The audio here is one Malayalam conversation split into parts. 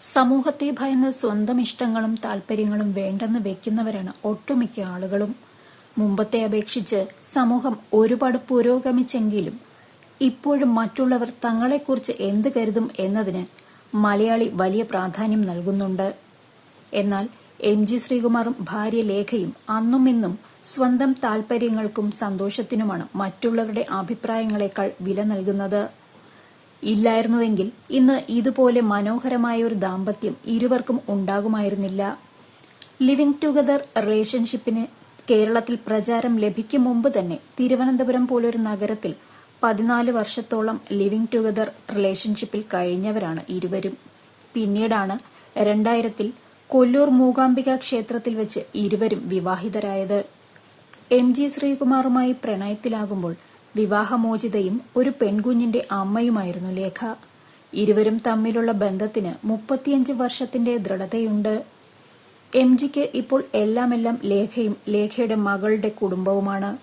സമൂഹത്തെ ഭയന്ന് സ്വന്തം ഇഷ്ടങ്ങളും താൽപര്യങ്ങളും വേണ്ടെന്ന് വെക്കുന്നവരാണ് ഒട്ടുമിക്ക ആളുകളും. മുമ്പത്തെ അപേക്ഷിച്ച് സമൂഹം ഒരുപാട് പുരോഗമിച്ചെങ്കിലും ഇപ്പോഴും മറ്റുള്ളവർ തങ്ങളെക്കുറിച്ച് എന്ത് കരുതും എന്നതിന് മലയാളി വലിയ പ്രാധാന്യം നൽകുന്നുണ്ട്. എന്നാൽ എം ജി ശ്രീകുമാറും ഭാര്യ ലേഖയും അന്നും ഇന്നും സ്വന്തം താൽപര്യങ്ങൾക്കും സന്തോഷത്തിനുമാണ് മറ്റുള്ളവരുടെ അഭിപ്രായങ്ങളെക്കാൾ വില നൽകുന്നത്. ഇല്ലായിരുന്നുവെങ്കിൽ ഇന്ന് ഇതുപോലെ മനോഹരമായ ഒരു ദാമ്പത്യം ഇരുവർക്കും ഉണ്ടാകുമായിരുന്നില്ല. ലിവിംഗ് ടുഗദർ റിലേഷൻഷിപ്പിന് കേരളത്തിൽ പ്രചാരം ലഭിക്കും മുമ്പ് തന്നെ തിരുവനന്തപുരം പോലൊരു നഗരത്തിൽ പതിനാല് വർഷത്തോളം ലിവിംഗ് ടുഗദർ റിലേഷൻഷിപ്പിൽ കഴിഞ്ഞവരാണ് ഇരുവരും. പിന്നീടാണ് രണ്ടായിരത്തിൽ കൊല്ലൂർ മൂകാംബിക ക്ഷേത്രത്തിൽ വെച്ച് ഇരുവരും വിവാഹിതരായത്. എം ജി ശ്രീകുമാറുമായി പ്രണയത്തിലാകുമ്പോൾ വിവാഹമോചിതയും ഒരു പെൺകുഞ്ഞിന്റെ അമ്മയുമായിരുന്നു ലേഖ. ഇരുവരും തമ്മിലുള്ള ബന്ധത്തിന് മുപ്പത്തിയഞ്ച് വർഷത്തിന്റെ ദൃഢതയുണ്ട്. എം ജിക്ക് ഇപ്പോൾ എല്ലാമെല്ലാം ലേഖയും ലേഖയുടെ മകളുടെ കുടുംബവുമാണ്.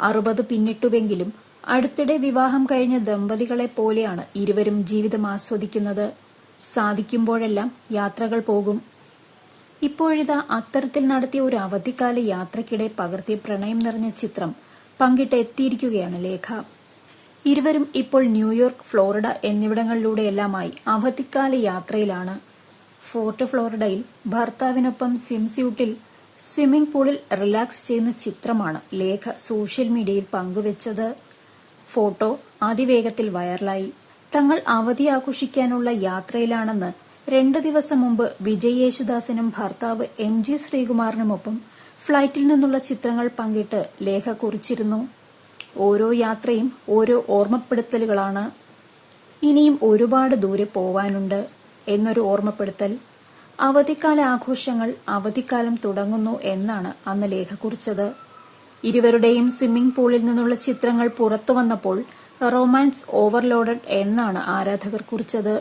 അറുപത് പിന്നിട്ടുവെങ്കിലും അടുത്തിടെ വിവാഹം കഴിഞ്ഞ ദമ്പതികളെ പോലെയാണ് ഇരുവരും ജീവിതം ആസ്വദിക്കുന്നത്. സാധിക്കുമ്പോഴെല്ലാം യാത്രകൾ പോകും. ഇപ്പോഴിതാ അത്തരത്തിൽ നടത്തിയ ഒരു അവധിക്കാല യാത്രക്കിടെ പകർത്തിയ പ്രണയം നിറഞ്ഞ ചിത്രം പങ്കിട്ട് എത്തിയിരിക്കുകയാണ് ലേഖ. ഇരുവരും ഇപ്പോൾ ന്യൂയോർക്ക് ഫ്ലോറിഡ എന്നിവിടങ്ങളിലൂടെയെല്ലാമായി അവധിക്കാല യാത്രയിലാണ്. ഫോർട്ട് ഫ്ലോറിഡയിൽ ഭർത്താവിനൊപ്പം സ്വിംസ്യൂട്ടിൽ സ്വിമ്മിംഗ് പൂളിൽ റിലാക്സ് ചെയ്യുന്ന ചിത്രമാണ് ലേഖ സോഷ്യൽ മീഡിയയിൽ പങ്കുവച്ചത്. ഫോട്ടോ അതിവേഗത്തിൽ വൈറലായി. തങ്ങൾ അവധി ആഘോഷിക്കാനുള്ള യാത്രയിലാണെന്ന് രണ്ട് ദിവസം മുമ്പ് വിജയ് യേശുദാസിനും ഭർത്താവ് എം ജി ശ്രീകുമാറിനുമൊപ്പം ഫ്ളൈറ്റിൽ നിന്നുള്ള ചിത്രങ്ങൾ പങ്കിട്ട് ലേഖ കുറിച്ചിരുന്നു. ഓരോ യാത്രയും ഓരോ ഓർമ്മപ്പെടുത്തലുകളാണ്. ഇനിയും ഒരുപാട് ദൂരെ പോവാനുണ്ട് എന്നൊരു ഓർമ്മപ്പെടുത്തൽ. അവധിക്കാല ആഘോഷങ്ങൾ അവധിക്കാലം തുടങ്ങുന്നു എന്നാണ് അന്ന് ലേഖ കുറിച്ചത്. ഇരുവരുടെയും സ്വിമ്മിംഗ് പൂളിൽ നിന്നുള്ള ചിത്രങ്ങൾ പുറത്തു വന്നപ്പോൾ റൊമാൻസ് ഓവർലോഡഡ് എന്നാണ് ആരാധകർ കുറിച്ചത്.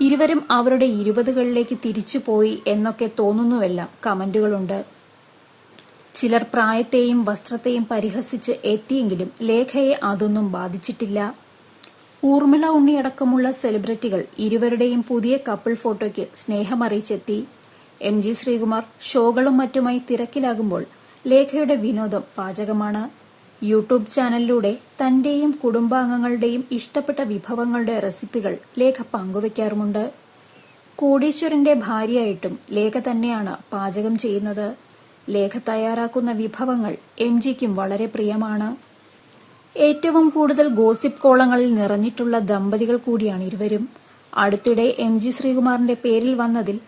ഇരുവരും അവരുടെ ഇരുപതുകളിലേക്ക് തിരിച്ചുപോയി എന്നൊക്കെ തോന്നുന്നുവെല്ലാം കമന്റുകളുണ്ട്. ചിലർ പ്രായത്തെയും വസ്ത്രത്തെയും പരിഹസിച്ച് എത്തിയെങ്കിലും ലേഖയെ അതൊന്നും ബാധിച്ചിട്ടില്ല. ഊർമിള ഉണ്ണിയടക്കമുള്ള സെലിബ്രിറ്റികൾ ഇരുവരുടെയും പുതിയ കപ്പിൾ ഫോട്ടോയ്ക്ക് സ്നേഹമറിയിച്ചെത്തി. എം ജി ശ്രീകുമാർ ഷോകളും മറ്റുമായി തിരക്കിലാകുമ്പോൾ ലേഖയുടെ വിനോദം പാചകമാണ്. യൂട്യൂബ് ചാനലിലൂടെ തന്റെയും കുടുംബാംഗങ്ങളുടെയും ഇഷ്ടപ്പെട്ട വിഭവങ്ങളുടെ റെസിപ്പികൾ ലേഖ പങ്കുവയ്ക്കാറുമുണ്ട് കോടീശ്വരന്റെ ഭാര്യയായിട്ടും ലേഖ തന്നെയാണ് പാചകം ചെയ്യുന്നത്. ലേഖ തയ്യാറാക്കുന്ന വിഭവങ്ങൾ എം ജിക്കും വളരെ പ്രിയമാണ്. ഏറ്റവും കൂടുതൽ ഗോസിപ്പ് കോളങ്ങളിൽ നിറഞ്ഞിട്ടുള്ള ദമ്പതികൾ കൂടിയാണ് ഇരുവരും. അടുത്തിടെ എം ജി ശ്രീകുമാറിന്റെ പേരിൽ വന്നതിൽ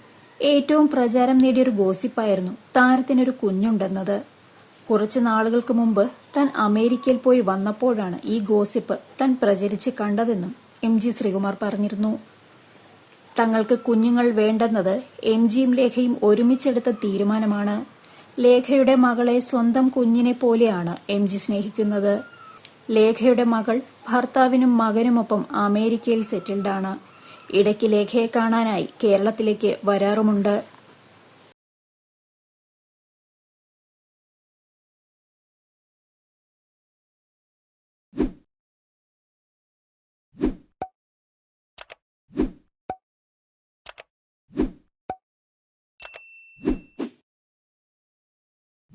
ഏറ്റവും പ്രചാരം നേടിയൊരു ഗോസിപ്പായിരുന്നു താരത്തിനൊരു കുഞ്ഞുണ്ടെന്നത്. കുറച്ച് നാളുകൾക്ക് മുമ്പ് താൻ അമേരിക്കയിൽ പോയി വന്നപ്പോഴാണ് ഈ ഗോസിപ്പ് താൻ പ്രചരിച്ച് കണ്ടതെന്നും എം ജി ശ്രീകുമാർ പറഞ്ഞിരുന്നു. തങ്ങൾക്ക് കുഞ്ഞുങ്ങൾ വേണ്ടെന്നത് എം ജിയും ലേഖയും ഒരുമിച്ചെടുത്ത തീരുമാനമാണ്. ലേഖയുടെ മകളെ സ്വന്തം കുഞ്ഞിനെ പോലെയാണ് എം ജി സ്നേഹിക്കുന്നത്. ലേഖയുടെ മകൾ ഭർത്താവിനും മകനുമൊപ്പം അമേരിക്കയിൽ സെറ്റിൽഡാണ്. ഇടയ്ക്ക് ലേഖയെ കാണാനായി കേരളത്തിലേക്ക് വരാറുമുണ്ട്.